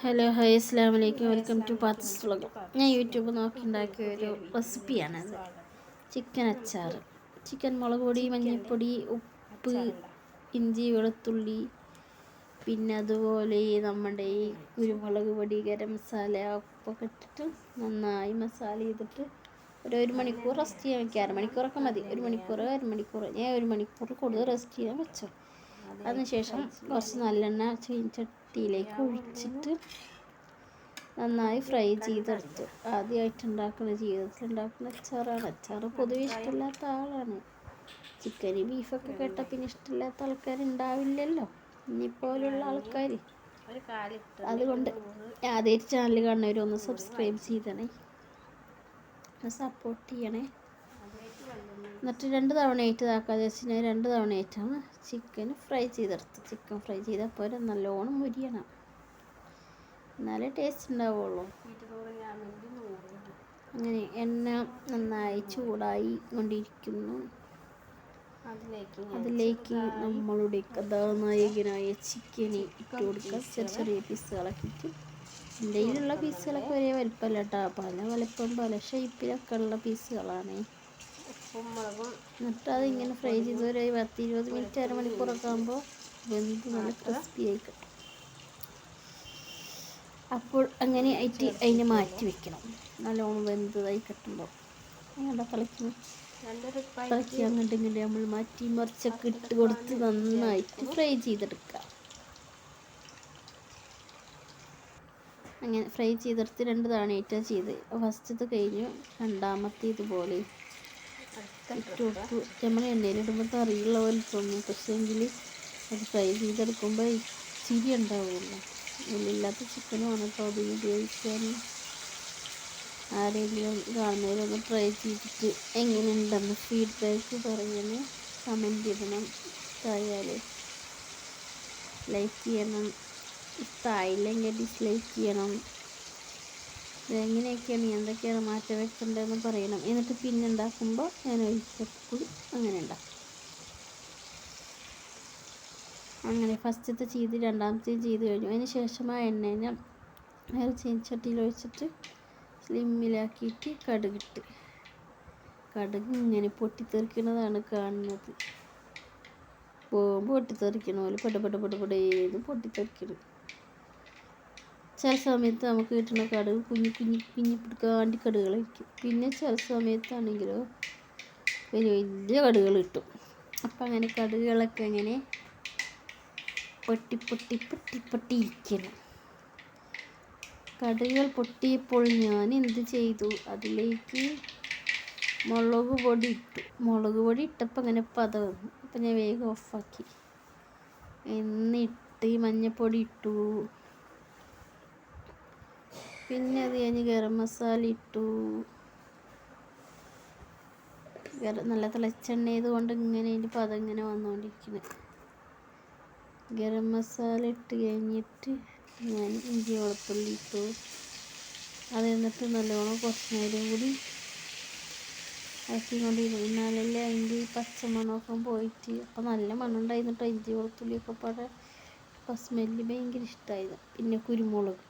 Hello hi അസ്സാം വലൈക്കും welcome to പാത്തസ് vlog ഞാൻ യൂട്യൂബ് നോക്കി ഉണ്ടാക്കിയ ഒരു റെസിപ്പിയാണത് ചിക്കൻ അച്ചാർ. ചിക്കൻ മുളക് പൊടി മഞ്ഞൾപ്പൊടി ഉപ്പ് ഇഞ്ചി വെളുത്തുള്ളി. പിന്നെ അതുപോലെ നമ്മുടെ ഈ കുരുമുളക് പൊടി ഗരം മസാല ഉപ്പൊക്കെ ഇട്ടിട്ട് നന്നായി മസാല ചെയ്തിട്ട് ഒരു ഒരു മണിക്കൂർ റെസ്റ്റ് ചെയ്യാൻ വയ്ക്കുക അരമണിക്കൂറൊക്കെ മതി. ഒരു മണിക്കൂർ അരമണിക്കൂർ ഞാൻ ഒരു മണിക്കൂർ കൂടുതൽ റെസ്റ്റ് ചെയ്യാൻ വെച്ചു. അതിനുശേഷം കുറച്ച് നല്ലെണ്ണ ചീനച്ചട്ടിയിലേക്ക് ഒഴിച്ചിട്ട് നന്നായി ഫ്രൈ ചെയ്തെടുത്തു. ആദ്യമായിട്ട് ഉണ്ടാക്കുന്ന ജീവിതത്തിൽ ഉണ്ടാക്കുന്ന അച്ചാറാണ്. അച്ചാർ പൊതുവെ ഇഷ്ടമില്ലാത്ത ആളാണ്. ചിക്കന് ബീഫൊക്കെ കേട്ട പിന്നെ ഇഷ്ടമില്ലാത്ത ആൾക്കാർ ആൾക്കാരുണ്ടാവില്ലല്ലോ. ഇനിപ്പോലുള്ള ആൾക്കാർ അതുകൊണ്ട് ആദ്യമായിട്ട് ചാനൽ കാണുന്നവരൊന്ന് സബ്സ്ക്രൈബ് ചെയ്തണേ. സപ്പോർട്ട് ചെയ്യണേ. എന്നിട്ട് രണ്ട് തവണ തവണയായിട്ട് ഇതാക്കാതെ വെച്ചാൽ രണ്ട് തവണ തവണയായിട്ടാണ് ചിക്കൻ ഫ്രൈ ചെയ്തെടുത്ത്. ചിക്കൻ ഫ്രൈ ചെയ്തപ്പോൾ നല്ലോണം മുരിയണം. എന്നാലേ ടേസ്റ്റ് ഉണ്ടാവുള്ളൂ. അങ്ങനെ എണ്ണ നന്നായി ചൂടായി കൊണ്ടിരിക്കുന്നു. അതിലേക്ക് നമ്മളുടെ കഥാനായകനായ ചിക്കന് ഇട്ട് കൊടുക്കുക ചെറിയ ചെറിയ പീസുകളാക്കിയിട്ട് എന്റെ കയ്യിലുള്ള പീസുകളൊക്കെ ഒരേ വലിപ്പമല്ല കേട്ടോ പല വലിപ്പം പല ഷേപ്പിലൊക്കെ ഉള്ള പീസുകളാണ് എന്നിട്ട് അത് ഇങ്ങനെ ഫ്രൈ ചെയ്ത് ഒരു പത്ത് ഇരുപത് മിനിറ്റ് അരമണിക്കൂറൊക്കെ ആകുമ്പോൾ വെന്ത് നല്ല ക്രിസ്പി ആയി കിട്ടും അപ്പോൾ അങ്ങനെ ആയിട്ട് അതിനെ മാറ്റി വെക്കണം. നല്ലോണം വെന്തതായി കിട്ടുമ്പോൾ അങ്ങനെ കളിക്കുന്നു കളിക്കുക അങ്ങോട്ടെങ്കിൽ നമ്മൾ മാറ്റി മറിച്ചൊക്കെ ഇട്ട് കൊടുത്ത് നന്നായിട്ട് ഫ്രൈ ചെയ്തെടുക്കുക അങ്ങനെ ഫ്രൈ ചെയ്തെടുത്ത് രണ്ട് തവണയായിട്ടാണ് ചെയ്ത് ഫസ്റ്റത് കഴിഞ്ഞു രണ്ടാമത്തെ ഇതുപോലെ. ഇട്ട് എണ്ണയിൽ എണ്ണയിലിടുമ്പോൾ കറിയുള്ള പോലെ തോന്നും പക്ഷേ എങ്കിൽ അത് ഫ്രൈ ചെയ്തെടുക്കുമ്പോൾ ഇച്ചിരി ഉണ്ടാവുമല്ലോ. ഉള്ളില്ലാത്ത ചിക്കനുമാണ് കേട്ടോ അതിന് ഉപയോഗിക്കാൻ ആരെങ്കിലും കാണുന്നവരൊന്ന് ട്രൈ ചെയ്തിട്ട് എങ്ങനെയുണ്ടെന്ന് ഫീഡ്ബാക്ക് പറയണം. കമന്റ് ചെയ്യണം ഇഷ്ടമായാൽ ലൈക്ക് ചെയ്യണം. ഇഷ്ടമായില്ലെങ്കിൽ ഡിസ്ലൈക്ക് ചെയ്യണം. എങ്ങനെയൊക്കെയാണ് എന്തൊക്കെയാണ് മാറ്റം വെക്കേണ്ടതെന്ന് പറയണം. എന്നിട്ട് പിന്നെ ഉണ്ടാക്കുമ്പോൾ ഞാൻ ഒഴിച്ചപ്പോഴും അങ്ങനെ ഉണ്ടാക്കും. അങ്ങനെ ഫസ്റ്റത്തെ ചെയ്ത് രണ്ടാമത്തെ ചെയ്ത് കഴിഞ്ഞു. അതിന് ശേഷം ആ എണ്ണേനെ വേറെ ചീനച്ചട്ടിയിൽ ഒഴിച്ചിട്ട് സ്ലിമ്മിലാക്കിയിട്ട് കടുകിട്ട്. കടുക് ഇങ്ങനെ പൊട്ടിത്തെറിക്കുന്നതാണ് കാണുന്നത്. ബോംബ് പൊട്ടിത്തെറിക്കണ പോലെ പെട പെട പെട പെടേന്ന് ചില സമയത്ത് നമുക്ക് കിട്ടുന്ന കടുക് കുഞ്ഞു കുഞ്ഞു കുഞ്ഞു പിടിക്കാണ്ടി കടുകളായിരിക്കും. പിന്നെ ചില സമയത്താണെങ്കിലോ വലിയ വലിയ കടുകൾ കിട്ടും. അപ്പം അങ്ങനെ കടുകളൊക്കെ അങ്ങനെ പൊട്ടി പൊട്ടി പൊട്ടി പൊട്ടി ഇരിക്കണം കടുകൾ പൊട്ടിയപ്പോൾ ഞാൻ എന്ത് ചെയ്തു? അതിലേക്ക് മുളക് പൊടി ഇട്ടു. മുളക് പൊടി ഇട്ടപ്പോൾ അങ്ങനെ പത വന്നു അപ്പം ഞാൻ വേഗം ഓഫാക്കി. എന്നിട്ട് മഞ്ഞൾപ്പൊടി ഇട്ടു. പിന്നെ അത് കഴിഞ്ഞ് ഗരം മസാല ഇട്ടു. നല്ല തിളച്ചെണ്ണ കൊണ്ട് ഇങ്ങനെ ഇനിയിപ്പോൾ പദം ഇങ്ങനെ വന്നുകൊണ്ടിരിക്കുന്നത് ഗരം മസാല ഇട്ട് കഴിഞ്ഞിട്ട് ഞാൻ ഇഞ്ചി വെളുത്തുള്ളി ഇട്ടു. അത് എന്നിട്ട് നല്ലോണം കുറച്ച് നേരം കൂടി ആക്കിക്കൊണ്ടിരുന്നു എന്നാലല്ലേ അതിന്റെ ഈ പച്ചമണമൊക്കെ പോയിട്ട് അപ്പോൾ നല്ല മണമുണ്ടായിരുന്നു കേട്ടോ ഇഞ്ചി വെളുത്തുള്ളിയൊക്കെ പാടെ അപ്പോൾ സ്മെല്ല് ഭയങ്കര ഇഷ്ടമായിരുന്നു പിന്നെ കുരുമുളക്.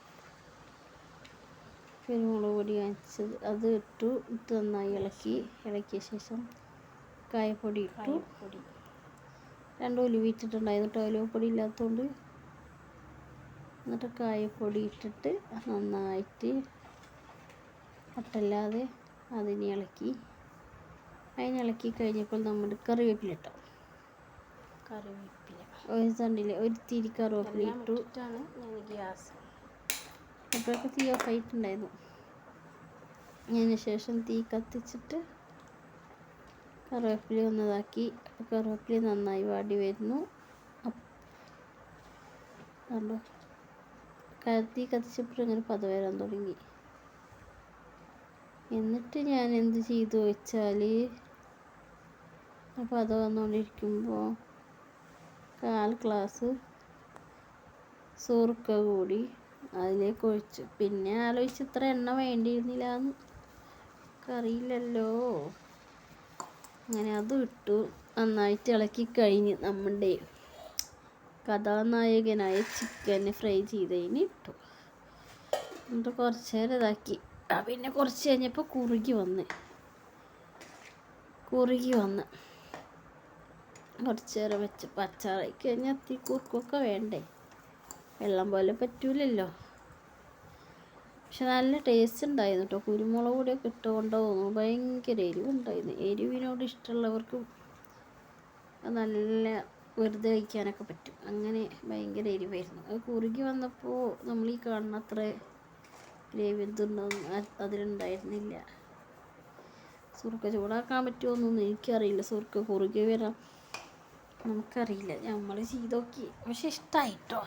കുരുമുളക് പൊടി അരച്ചത് അത് ഇട്ടു ഇട്ട് നന്നായി ഇളക്കി ഇളക്കിയ ശേഷം കായപ്പൊടി ഇട്ടു. രണ്ട് ഒലിവ് ഇട്ടിട്ടുണ്ടായിരുന്നു ഒലിവ് പൊടി ഇല്ലാത്തതുകൊണ്ട് എന്നിട്ട് കായപ്പൊടി ഇട്ടിട്ട് നന്നായിട്ട് കട്ടല്ലാതെ അതിനെ ഇളക്കി. അതിനെ ഇളക്കി കഴിഞ്ഞപ്പോൾ നമ്മൾ കറിവേപ്പില ഇട്ടു. കറിവേപ്പില. ഒരു തണ്ടിൽ ഒരു തിരി കറിവേപ്പില ഇട്ടു. ഗ്യാസ് അപ്പോഴൊക്കെ തീ ഓഫ് ആയിട്ടുണ്ടായിരുന്നു അതിന് ശേഷം തീ കത്തിച്ചിട്ട് കറിവേപ്പില ഒന്നതാക്കി. കറിവേപ്പില നന്നായി വാടി വരുന്നു. തീ കത്തിച്ചപ്പോൾ ഇങ്ങനെ പത വരാൻ തുടങ്ങി. എന്നിട്ട് ഞാൻ എന്ത് ചെയ്തു വെച്ചാൽ അപ്പോൾ അത് വന്നുകൊണ്ടിരിക്കുമ്പോൾ കാൽ ഗ്ലാസ് സൂർക്ക കൂടി അതിലേക്ക് ഒഴിച്ചു. പിന്നെ ആലോചിച്ച് ഇത്ര എണ്ണ വേണ്ടിയിരുന്നില്ല എന്ന് അറിയില്ലല്ലോ അങ്ങനെ അതും ഇട്ടു. നന്നായിട്ട് ഇളക്കി കഴിഞ്ഞ് നമ്മുടെ കഥാനായകനായ ചിക്കൻ ഫ്രൈ ചെയ്തതിന് ഇട്ടു. എന്നിട്ട് കുറച്ച് നേരം ഇതാക്കി. പിന്നെ കുറച്ച് കഴിഞ്ഞപ്പോൾ കുറുകി വന്ന്. കുറുകി വന്ന്. കുറച്ച് നേരം വെച്ച് പച്ചാറായി കഴിഞ്ഞാൽ അത്തി കുറുക്കൊക്കെ വേണ്ടേ? വെള്ളം പോലെ പറ്റൂലല്ലോ. പക്ഷെ നല്ല ടേസ്റ്റ് ഉണ്ടായിരുന്നു കേട്ടോ കുരുമുളക് പൊടിയൊക്കെ ഇട്ടുകൊണ്ടോ തോന്നുന്നു ഭയങ്കര എരിവുണ്ടായിരുന്നു. എരിവിനോട് ഇഷ്ടമുള്ളവർക്ക് നല്ല വെറുതെ കഴിക്കാനൊക്കെ പറ്റും. അങ്ങനെ ഭയങ്കര എരിവായിരുന്നു. അത് കുറുകി വന്നപ്പോൾ നമ്മൾ ഈ കാണുന്ന അത്ര ഗ്രേവി എന്തുണ്ടോന്ന് അതിലുണ്ടായിരുന്നില്ല. സുർക്ക ചൂടാക്കാൻ പറ്റുമോന്നൊന്നും എനിക്കറിയില്ല. സുർക്ക കുറുകി വരാം നമുക്കറിയില്ല. നമ്മൾ ചെയ്ത് നോക്കി. പക്ഷെ ഇഷ്ടമായി കേട്ടോ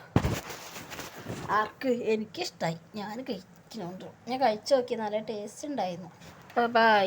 ആർക്ക്? എനിക്കിഷ്ടമായി ഞാൻ കഴിക്കുന്നുണ്ട്. ഞാൻ കഴിച്ചു നോക്കി നല്ല ടേസ്റ്റ് ഉണ്ടായിരുന്നു. ബൈ